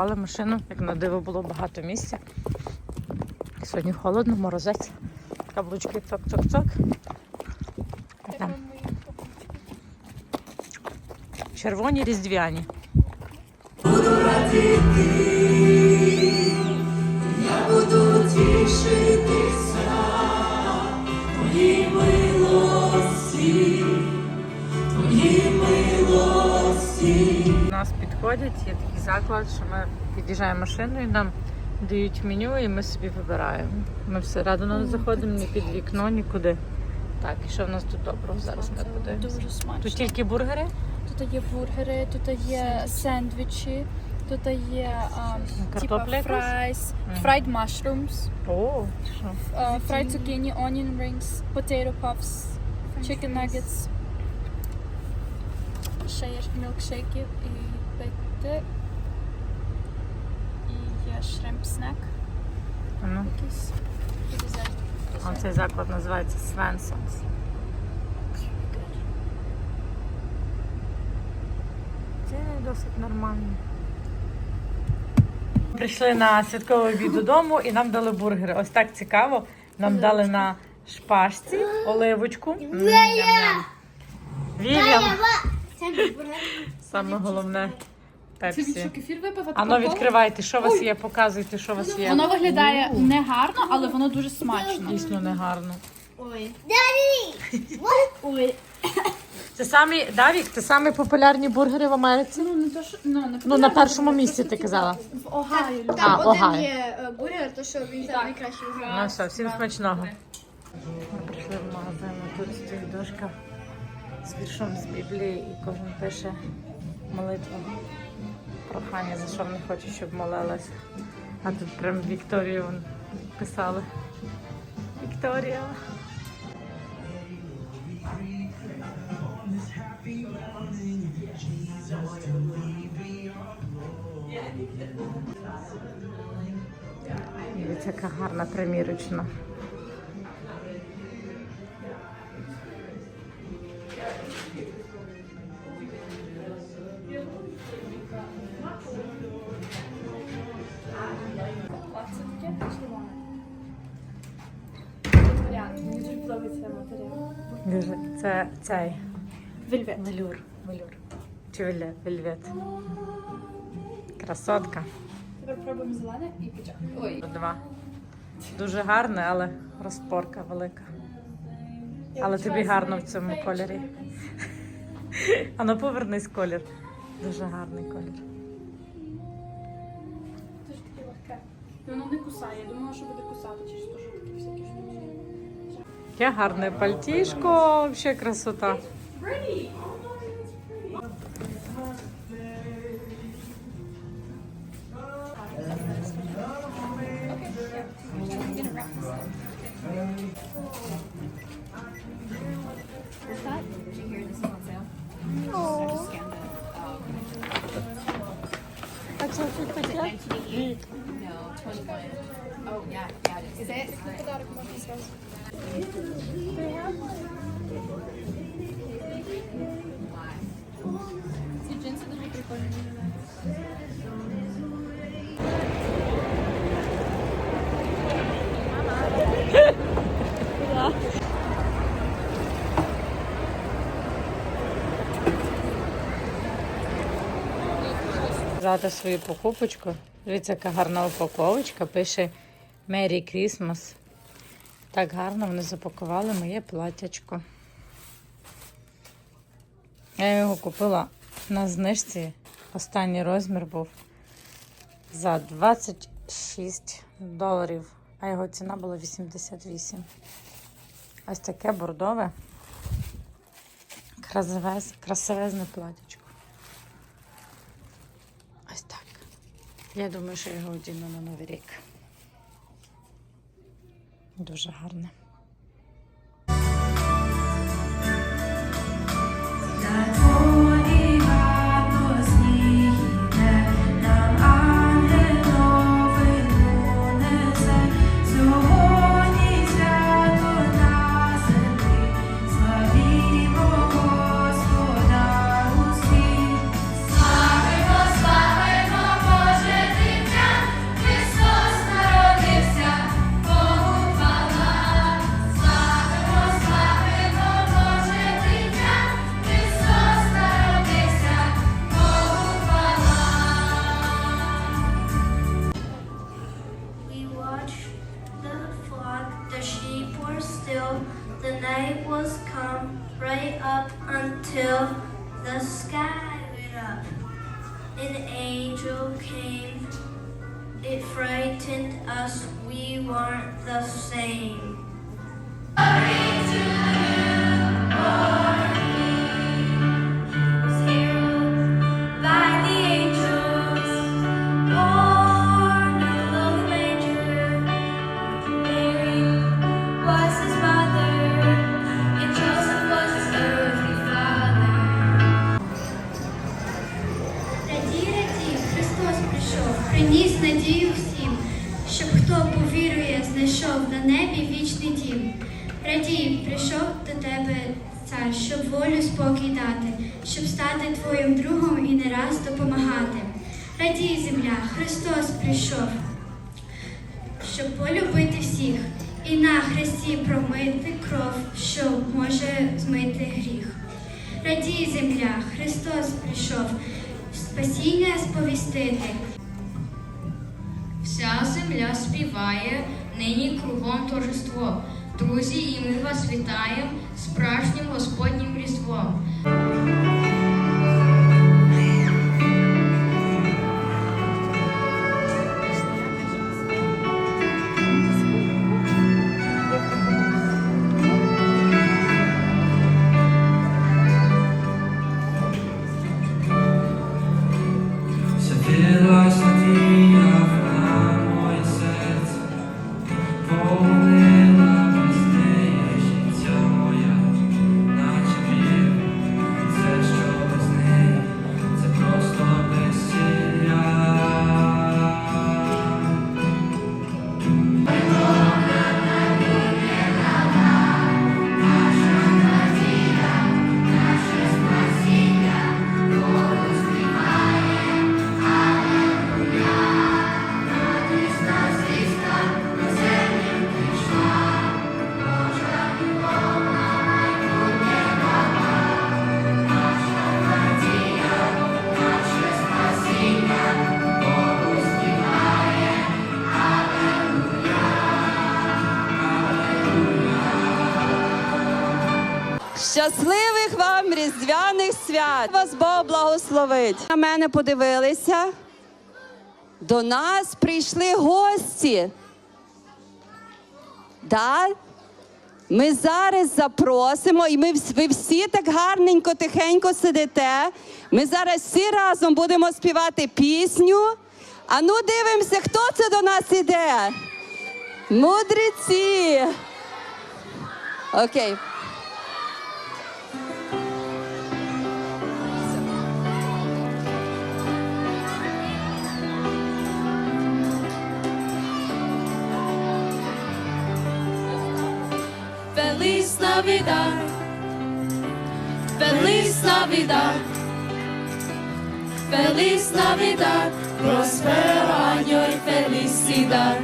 Ми припаркували машину, як на диво було багато місця. Сьогодні холодно, морозець. Каблучки цок-цок-цок. Червоні різдвяні. Я буду тішитися Нас підходять, є такий заклад, що ми під'їжджаємо машиною, нам дають меню і ми собі вибираємо. Ми всередину не заходимо ні під вікно, нікуди. Так, і що в нас тут доброго? Зараз ми подивимося. Дуже смачно. Тут тільки бургери? Тут є бургери, тут є сендвічі, тут є um, типа Картопля якась? фрайс, Мгм. fried mushrooms, О, що? uh, fried zucchini, onion rings, potato puffs, chicken nuggets. Ще є мілкшейки і бейти. І є snack Ну, якийсь. А цей заклад називається Свенсонс. Ціни досить нормальні. Прийшли на святковий обід додому і нам дали бургери. Ось так цікаво. Нам дали на шпажці оливочку. М, ням-ням. Вільям. Саме головне пепсі. кефір випив, а Ано відкривайте, що у вас є, показуйте, що у вас є. Воно виглядає не гарно, але воно дуже смачно. Дійсно негарно. Ой. Ой. Це самі, Давік, це самі популярні бургери в Америці? Ну, не то, що... ну, не Ну, на першому місці ти казала. в Огайо. А, Так, один Огайо. є е, бургер, то що він там найкращий Ну все, всім смачного. Ми прийшли в магазин, а тут стоїть дошка з віршом з Біблії, і кожен пише молитву. Прохання, за що вони хочуть, щоб молилась. А тут прям Вікторію писали. Вікторія. Дивіться, яка гарна примірочна. Це цей Вельвет. велюр. Велюр. Чи вельвет. Красотка. Тепер пробуємо зелене і почав. Ой. Два. Дуже гарне, але розпорка велика. Але тобі гарно в цьому кольорі. А ну повернись колір. Дуже гарний колір. Це ж таке легке. Воно не кусає. Я думала, що буде кусати, чи що ж такі всякі штуки. Яке гарне пальтішко, взагалі красота. А Ці джинси дуже прикольні. Взяти свою покупочку. Дивіться, яка гарна упаковочка. Пише Merry Christmas. Так гарно вони запакували моє платячко. Я його купила на знижці. Останній розмір був за 26 доларів, а його ціна була 88. Ось таке бордове. Красивез, красивезне платячко. Ось так. Я думаю, що його одіну на Новий рік. Дуже гарне. The night was calm right up until the sky lit up. An angel came. It frightened us. We weren't the same. Стати твоїм другом і не раз допомагати. Радій, земля, Христос прийшов, щоб полюбити всіх і на хресті промити кров, що може змити гріх. Радій, земля, Христос прийшов, спасіння сповістити. Вся земля співає, нині кругом торжество. Друзі, і ми вас вітаємо справжнім Господнім Різдвом. Oh. Різдвяних! Вас Бог благословить. На мене подивилися. До нас прийшли гості. Да? Ми зараз запросимо, і ми ви всі так гарненько, тихенько сидите. Ми зараз всі разом будемо співати пісню. А ну дивимося, хто це до нас іде. Мудреці. Окей. Feliz Navidad. Feliz Navidad. Feliz Navidad. Prospero año y felicidad.